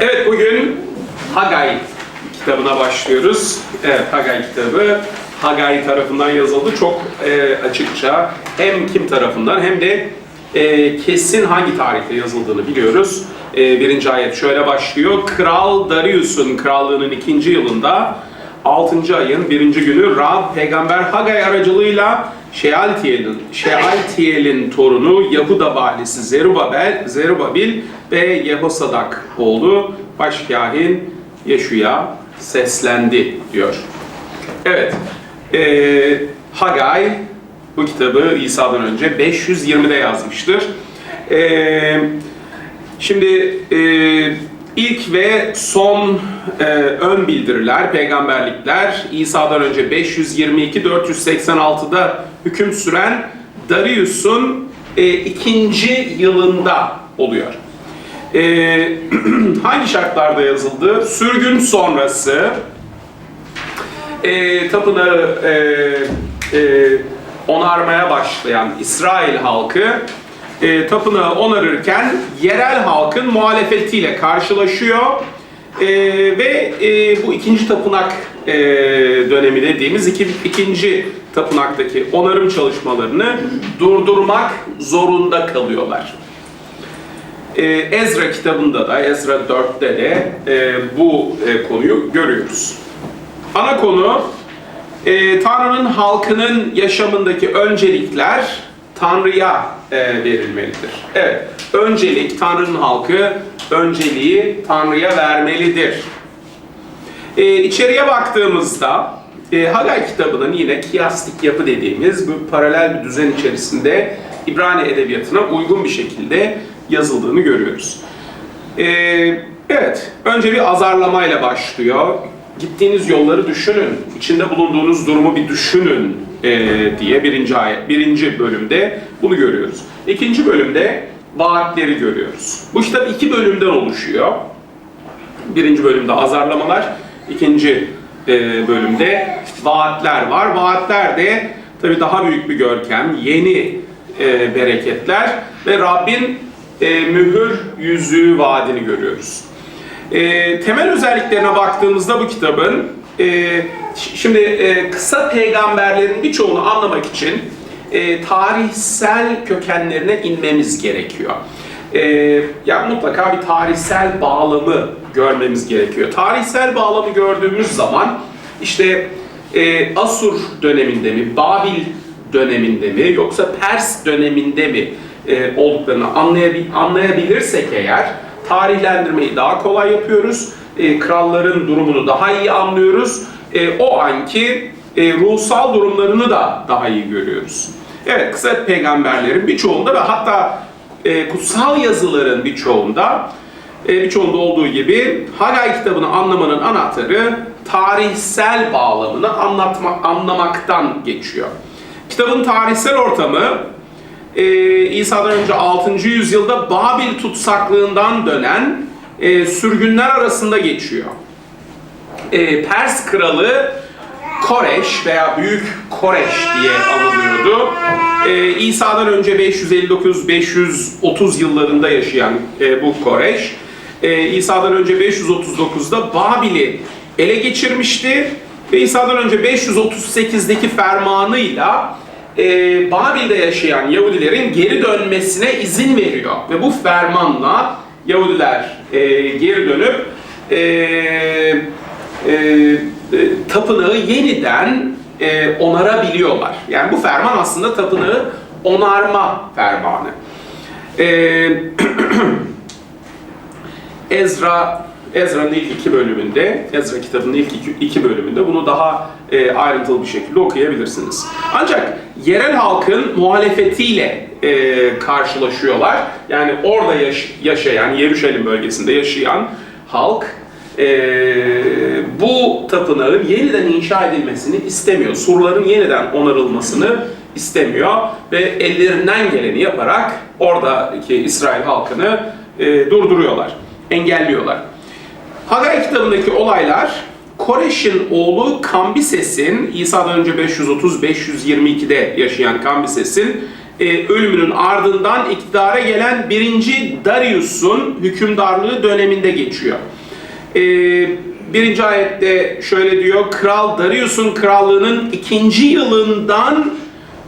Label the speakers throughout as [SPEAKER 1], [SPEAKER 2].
[SPEAKER 1] Evet bugün Hagay kitabına başlıyoruz. Evet Hagay kitabı Hagay tarafından yazıldı. Çok e, açıkça hem kim tarafından hem de e, kesin hangi tarihte yazıldığını biliyoruz. E, birinci ayet şöyle başlıyor. Kral Darius'un krallığının ikinci yılında 6. ayın birinci günü Rab peygamber Hagay aracılığıyla Şealtiyel'in Şealtiyel'in torunu Yahuda valisi Zerubabel, Zerubabil ve Yehosadak oğlu başkahin Yeşuya seslendi diyor. Evet, eee Hagay bu kitabı İsa'dan önce 520'de yazmıştır. Eee Şimdi e, ilk ve son e, ön bildiriler, peygamberlikler İsa'dan önce 522-486'da hüküm süren Darius'un e, ikinci yılında oluyor. E, hangi şartlarda yazıldı? Sürgün sonrası e, tapınağı e, e, onarmaya başlayan İsrail halkı e, tapınağı onarırken yerel halkın muhalefetiyle karşılaşıyor E, ve e, bu ikinci tapınak e, dönemi dediğimiz iki, ikinci tapınaktaki onarım çalışmalarını durdurmak zorunda kalıyorlar. E, Ezra kitabında da, Ezra 4'te de e, bu e, konuyu görüyoruz. Ana konu e, Tanrı'nın halkının yaşamındaki öncelikler Tanrı'ya e, verilmelidir. Evet, öncelik Tanrı'nın halkı önceliği Tanrı'ya vermelidir. E, içeriye baktığımızda e, Hagay kitabının yine kiyastik yapı dediğimiz bu paralel bir düzen içerisinde İbrani edebiyatına uygun bir şekilde yazıldığını görüyoruz. E, evet, önce bir azarlamayla başlıyor. Gittiğiniz yolları düşünün, içinde bulunduğunuz durumu bir düşünün e, diye birinci ayet, birinci bölümde bunu görüyoruz. İkinci bölümde vaatleri görüyoruz. Bu kitap iki bölümden oluşuyor. Birinci bölümde azarlamalar, ikinci e, bölümde vaatler var. Vaatler de tabii daha büyük bir görkem, yeni e, bereketler ve Rabbin e, mühür yüzüğü vaadini görüyoruz. E, temel özelliklerine baktığımızda bu kitabın, e, şimdi e, kısa peygamberlerin birçoğunu anlamak için e, tarihsel kökenlerine inmemiz gerekiyor. E, ya mutlaka bir tarihsel bağlamı görmemiz gerekiyor. Tarihsel bağlamı gördüğümüz zaman işte e, Asur döneminde mi, Babil döneminde mi yoksa Pers döneminde mi e, olduklarını anlayabil- anlayabilirsek eğer tarihlendirmeyi daha kolay yapıyoruz. E, kralların durumunu daha iyi anlıyoruz. E, o anki e, ruhsal durumlarını da daha iyi görüyoruz. Evet, kısa peygamberlerin birçoğunda ve hatta e, kutsal yazıların birçoğunda e, birçoğunda olduğu gibi Hagay kitabını anlamanın anahtarı tarihsel bağlamını anlatma, anlamaktan geçiyor. Kitabın tarihsel ortamı e, İsa'dan önce 6. yüzyılda Babil tutsaklığından dönen e, sürgünler arasında geçiyor. E, Pers kralı Koreş veya Büyük Koreş diye anılıyordu. E, İsa'dan önce 559-530 yıllarında yaşayan e, bu Koreş, e, İsa'dan önce 539'da Babil'i ele geçirmişti ve İsa'dan önce 538'deki fermanıyla e, Babil'de yaşayan Yahudilerin geri dönmesine izin veriyor. Ve bu fermanla Yahudiler e, geri dönüp e, e, e, tapınağı yeniden e, onarabiliyorlar. Yani bu ferman aslında tapınağı onarma fermanı. E, Ezra Ezra'nın ilk iki bölümünde, Ezra kitabının ilk iki, iki bölümünde bunu daha e, ayrıntılı bir şekilde okuyabilirsiniz. Ancak yerel halkın muhalefetiyle e, karşılaşıyorlar. Yani orada yaş- yaşayan, Yeruşalim bölgesinde yaşayan halk e, bu tapınağın yeniden inşa edilmesini istemiyor. Surların yeniden onarılmasını istemiyor ve ellerinden geleni yaparak oradaki İsrail halkını e, durduruyorlar, engelliyorlar. Hagay kitabındaki olaylar Koreş'in oğlu Kambises'in İsa'dan önce 530-522'de yaşayan Kambises'in e, ölümünün ardından iktidara gelen 1. Darius'un hükümdarlığı döneminde geçiyor. E, birinci ayette şöyle diyor, Kral Darius'un krallığının ikinci yılından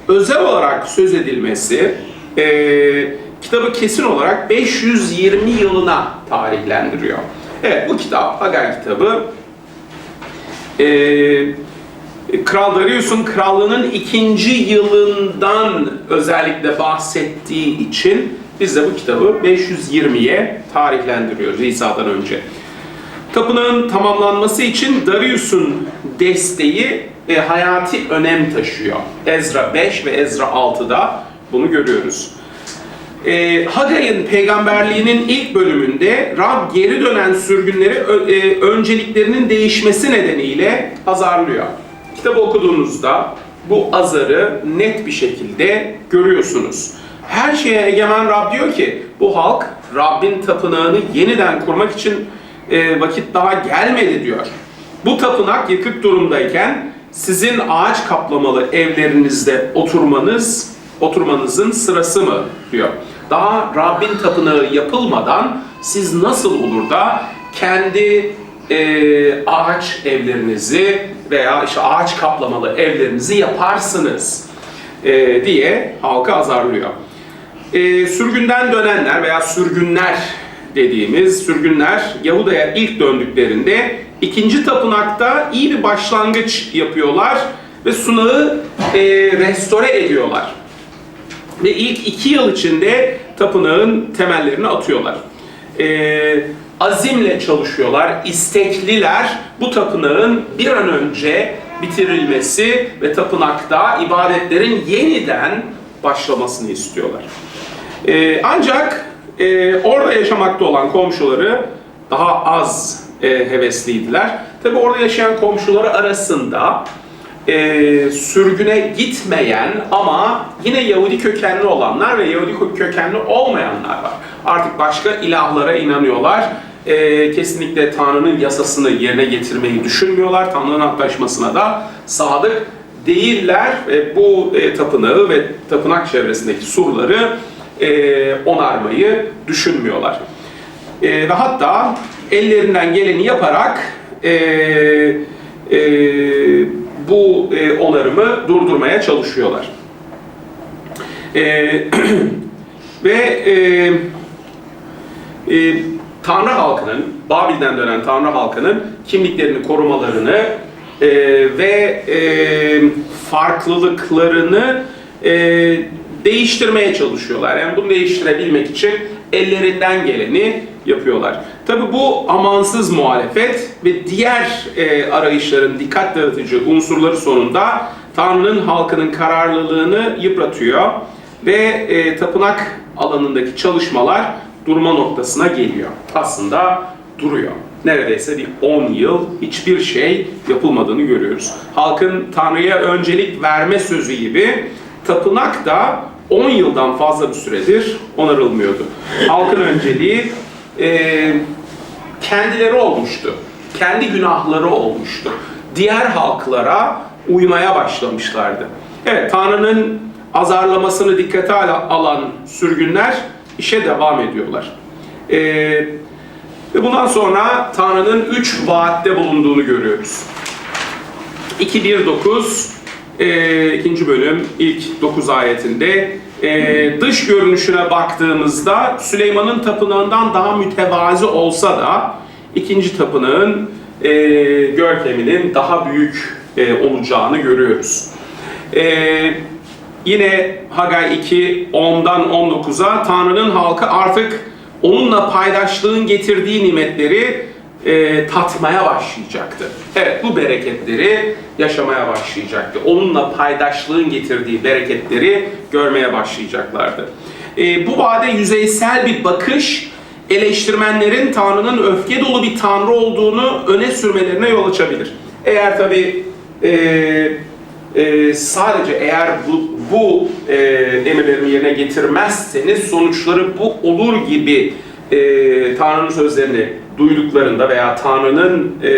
[SPEAKER 1] özel olarak söz edilmesi e, kitabı kesin olarak 520 yılına tarihlendiriyor. Evet bu kitap, Hagar kitabı e, Kral Darius'un krallığının ikinci yılından özellikle bahsettiği için biz de bu kitabı 520'ye tarihlendiriyoruz İsa'dan önce. Tapınağın tamamlanması için Darius'un desteği e, hayati önem taşıyor. Ezra 5 ve Ezra 6'da bunu görüyoruz. E, Hagay'ın peygamberliğinin ilk bölümünde Rab geri dönen sürgünleri e, önceliklerinin değişmesi nedeniyle azarlıyor. Kitabı okuduğunuzda bu azarı net bir şekilde görüyorsunuz. Her şeye egemen Rab diyor ki bu halk Rabbin tapınağını yeniden kurmak için e, vakit daha gelmedi diyor. Bu tapınak yıkık durumdayken sizin ağaç kaplamalı evlerinizde oturmanız oturmanızın sırası mı diyor. Daha Rabbin tapınağı yapılmadan siz nasıl olur da kendi e, ağaç evlerinizi veya işte ağaç kaplamalı evlerinizi yaparsınız e, diye halka azarlıyor. E, sürgünden dönenler veya sürgünler dediğimiz sürgünler Yahuda'ya ilk döndüklerinde ikinci tapınakta iyi bir başlangıç yapıyorlar ve sunağı e, restore ediyorlar. Ve ilk iki yıl içinde tapınağın temellerini atıyorlar. Ee, azimle çalışıyorlar, istekliler bu tapınağın bir an önce bitirilmesi ve tapınakta ibadetlerin yeniden başlamasını istiyorlar. Ee, ancak e, orada yaşamakta olan komşuları daha az e, hevesliydiler. Tabi orada yaşayan komşuları arasında e, sürgüne gitmeyen ama yine Yahudi kökenli olanlar ve Yahudi kökenli olmayanlar var. Artık başka ilahlara inanıyorlar. E, kesinlikle Tanrı'nın yasasını yerine getirmeyi düşünmüyorlar. Tanrı'nın antlaşmasına da sadık değiller ve bu e, tapınağı ve tapınak çevresindeki surları e, onarmayı düşünmüyorlar. E, ve hatta ellerinden geleni yaparak e, e, bu e, onarımı durdurmaya çalışıyorlar. E, ve e, e, Tanrı halkının, Babil'den dönen Tanrı halkının kimliklerini korumalarını e, ve e, farklılıklarını e, değiştirmeye çalışıyorlar. Yani bunu değiştirebilmek için ellerinden geleni yapıyorlar. Tabi bu amansız muhalefet ve diğer e, arayışların dikkat dağıtıcı unsurları sonunda Tanrı'nın halkının kararlılığını yıpratıyor ve e, tapınak alanındaki çalışmalar durma noktasına geliyor. Aslında duruyor. Neredeyse bir 10 yıl hiçbir şey yapılmadığını görüyoruz. Halkın Tanrı'ya öncelik verme sözü gibi tapınak da 10 yıldan fazla bir süredir onarılmıyordu. Halkın önceliği e, kendileri olmuştu. Kendi günahları olmuştu. Diğer halklara uymaya başlamışlardı. Evet, Tanrı'nın azarlamasını dikkate al- alan sürgünler işe devam ediyorlar. E, ve bundan sonra Tanrı'nın üç vaatte bulunduğunu görüyoruz. 2.1.9 e, ikinci bölüm ilk 9 ayetinde e, dış görünüşüne baktığımızda Süleyman'ın tapınağından daha mütevazi olsa da ikinci tapınağın e, görkeminin daha büyük e, olacağını görüyoruz. E, yine Hagay 2 10'dan 19'a Tanrı'nın halkı artık onunla paydaşlığın getirdiği nimetleri e, tatmaya başlayacaktı. Evet bu bereketleri yaşamaya başlayacaktı. Onunla paydaşlığın getirdiği bereketleri görmeye başlayacaklardı. E, bu vade yüzeysel bir bakış eleştirmenlerin Tanrı'nın öfke dolu bir Tanrı olduğunu öne sürmelerine yol açabilir. Eğer tabi e, e, sadece eğer bu, bu e, emirlerimi yerine getirmezseniz sonuçları bu olur gibi e, Tanrı'nın sözlerini duyduklarında veya Tanrı'nın e,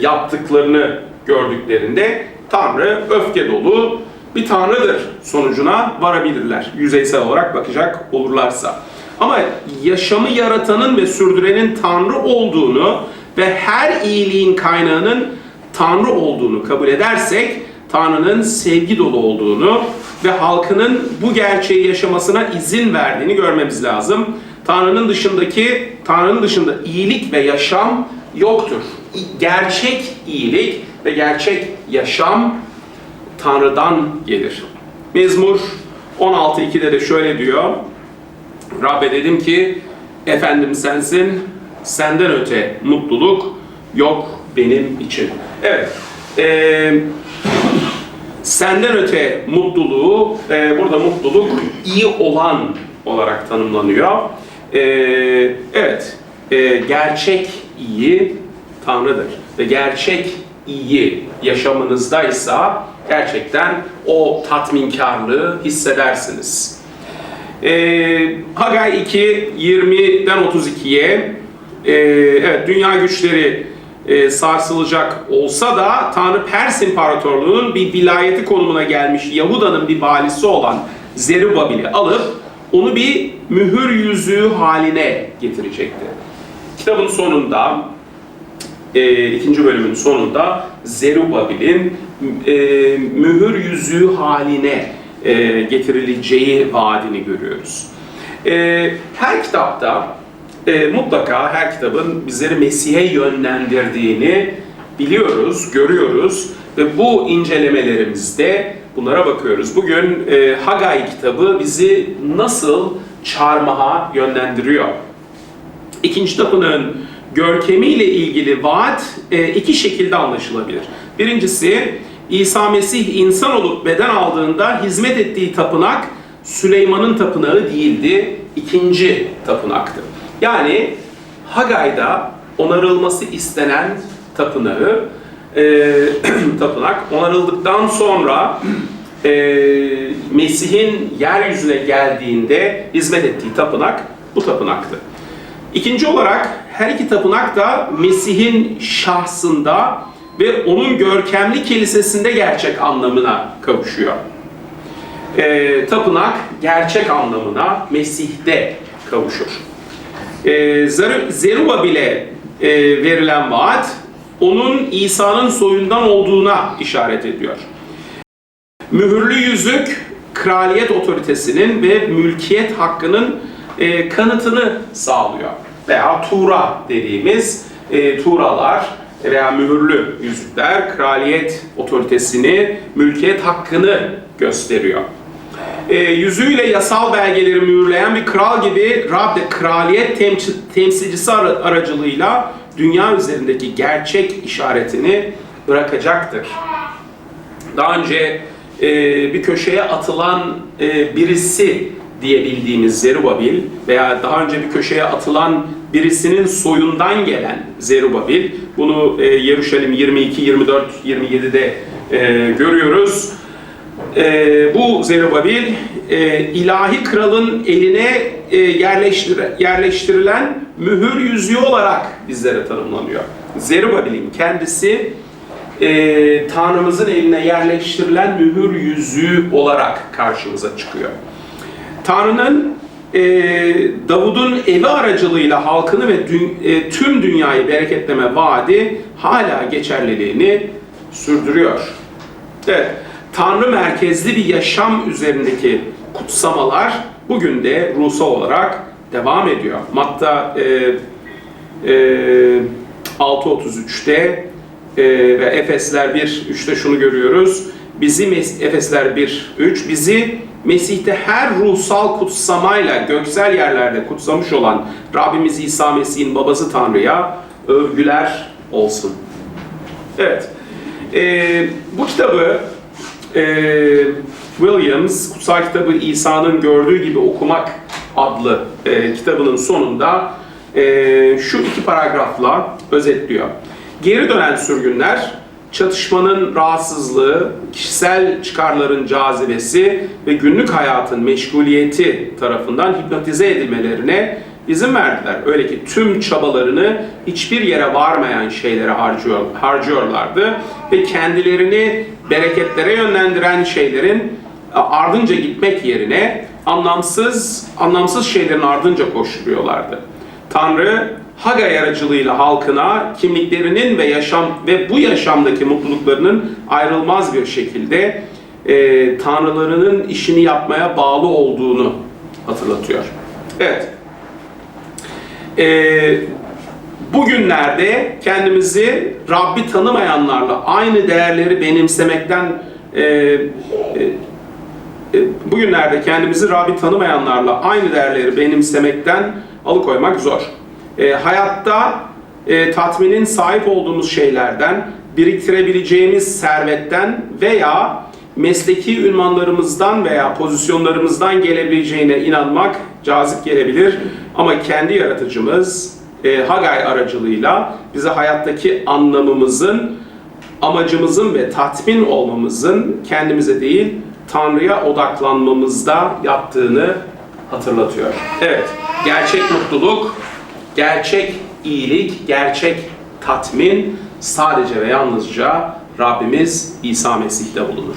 [SPEAKER 1] yaptıklarını gördüklerinde Tanrı öfke dolu bir tanrıdır sonucuna varabilirler. Yüzeysel olarak bakacak olurlarsa. Ama yaşamı yaratanın ve sürdürenin tanrı olduğunu ve her iyiliğin kaynağının tanrı olduğunu kabul edersek Tanrı'nın sevgi dolu olduğunu ve halkının bu gerçeği yaşamasına izin verdiğini görmemiz lazım. Tanrı'nın dışındaki, Tanrı'nın dışında iyilik ve yaşam yoktur. Gerçek iyilik ve gerçek yaşam Tanrı'dan gelir. Mezmur 16.2'de de şöyle diyor. Rabbe dedim ki, efendim sensin, senden öte mutluluk yok benim için. Evet, eee senden öte mutluluğu, e, burada mutluluk iyi olan olarak tanımlanıyor. E, evet, e, gerçek iyi Tanrı'dır. Ve gerçek iyi yaşamınızdaysa gerçekten o tatminkarlığı hissedersiniz. E, Hagay 2, 20'den 32'ye e, evet dünya güçleri e, sarsılacak olsa da Tanrı Pers İmparatorluğu'nun bir vilayeti konumuna gelmiş Yahuda'nın bir valisi olan Zerubbabel'i alıp onu bir mühür yüzüğü haline getirecekti. Kitabın sonunda e, ikinci bölümün sonunda Zerubbabel'in e, mühür yüzüğü haline e, getirileceği vaadini görüyoruz. E, her kitapta e, mutlaka her kitabın bizleri Mesih'e yönlendirdiğini biliyoruz, görüyoruz ve bu incelemelerimizde bunlara bakıyoruz. Bugün e, Hagay kitabı bizi nasıl çarmıha yönlendiriyor? İkinci tapınağın görkemiyle ilgili vaat e, iki şekilde anlaşılabilir. Birincisi İsa Mesih insan olup beden aldığında hizmet ettiği tapınak Süleyman'ın tapınağı değildi, ikinci tapınaktı. Yani Hagay'da onarılması istenen tapınağı, e, tapınak onarıldıktan sonra e, Mesih'in yeryüzüne geldiğinde hizmet ettiği tapınak bu tapınaktı. İkinci olarak her iki tapınak da Mesih'in şahsında ve onun görkemli kilisesinde gerçek anlamına kavuşuyor. E, tapınak gerçek anlamına Mesih'te kavuşur. E, Zerubabel'e e, verilen vaat onun İsa'nın soyundan olduğuna işaret ediyor. Mühürlü yüzük kraliyet otoritesinin ve mülkiyet hakkının e, kanıtını sağlıyor. Veya Tura dediğimiz e, Turalar veya mühürlü yüzükler kraliyet otoritesini, mülkiyet hakkını gösteriyor. E, yüzüğüyle yasal belgeleri mühürleyen bir kral gibi Rab de kraliyet temsil, temsilcisi ara- aracılığıyla dünya üzerindeki gerçek işaretini bırakacaktır. Daha önce e, bir köşeye atılan e, birisi diye bildiğimiz Zerubabel veya daha önce bir köşeye atılan birisinin soyundan gelen Zerubabel bunu e, Yeruşalim 22, 24, 27'de e, görüyoruz. E, bu Zerubabel e, ilahi kralın eline e, yerleştir, yerleştirilen mühür yüzüğü olarak bizlere tanımlanıyor. Zerubabel'in kendisi e, Tanrımızın eline yerleştirilen mühür yüzüğü olarak karşımıza çıkıyor. Tanrı'nın e, Davud'un evi aracılığıyla halkını ve dü- e, tüm dünyayı bereketleme vaadi hala geçerliliğini sürdürüyor. Evet, Tanrı merkezli bir yaşam üzerindeki kutsamalar bugün de ruhsal olarak devam ediyor. Matta e, e, 6.33'te e, ve Efesler 1.3'te şunu görüyoruz. Bizi Efesler 1.3 bizi Mesih'te her ruhsal kutsamayla göksel yerlerde kutsamış olan Rabbimiz İsa Mesih'in babası Tanrı'ya övgüler olsun. Evet. E, bu kitabı e, Williams, Kutsal Kitabı İsa'nın Gördüğü Gibi Okumak adlı e, kitabının sonunda e, şu iki paragrafla özetliyor. Geri dönen sürgünler, çatışmanın rahatsızlığı, kişisel çıkarların cazibesi ve günlük hayatın meşguliyeti tarafından hipnotize edilmelerine izin verdiler. Öyle ki tüm çabalarını hiçbir yere varmayan şeylere harcıyor, harcıyorlardı ve kendilerini bereketlere yönlendiren şeylerin e, ardınca gitmek yerine anlamsız anlamsız şeylerin ardınca koşturuyorlardı. Tanrı Hagay aracılığıyla halkına kimliklerinin ve yaşam ve bu yaşamdaki mutluluklarının ayrılmaz bir şekilde e, tanrılarının işini yapmaya bağlı olduğunu hatırlatıyor. Evet. E, bugünlerde kendimizi Rabbi tanımayanlarla aynı değerleri benimsemekten e, e, e, bugünlerde kendimizi Rabbi tanımayanlarla aynı değerleri benimsemekten alıkoymak zor. E, hayatta e, tatminin sahip olduğumuz şeylerden, biriktirebileceğimiz servetten veya mesleki ünvanlarımızdan veya pozisyonlarımızdan gelebileceğine inanmak cazip gelebilir. Ama kendi yaratıcımız e, Hagay aracılığıyla bize hayattaki anlamımızın, amacımızın ve tatmin olmamızın kendimize değil Tanrı'ya odaklanmamızda yaptığını hatırlatıyor. Evet, gerçek mutluluk, gerçek iyilik, gerçek tatmin sadece ve yalnızca Rabbimiz İsa Mesih'te bulunur.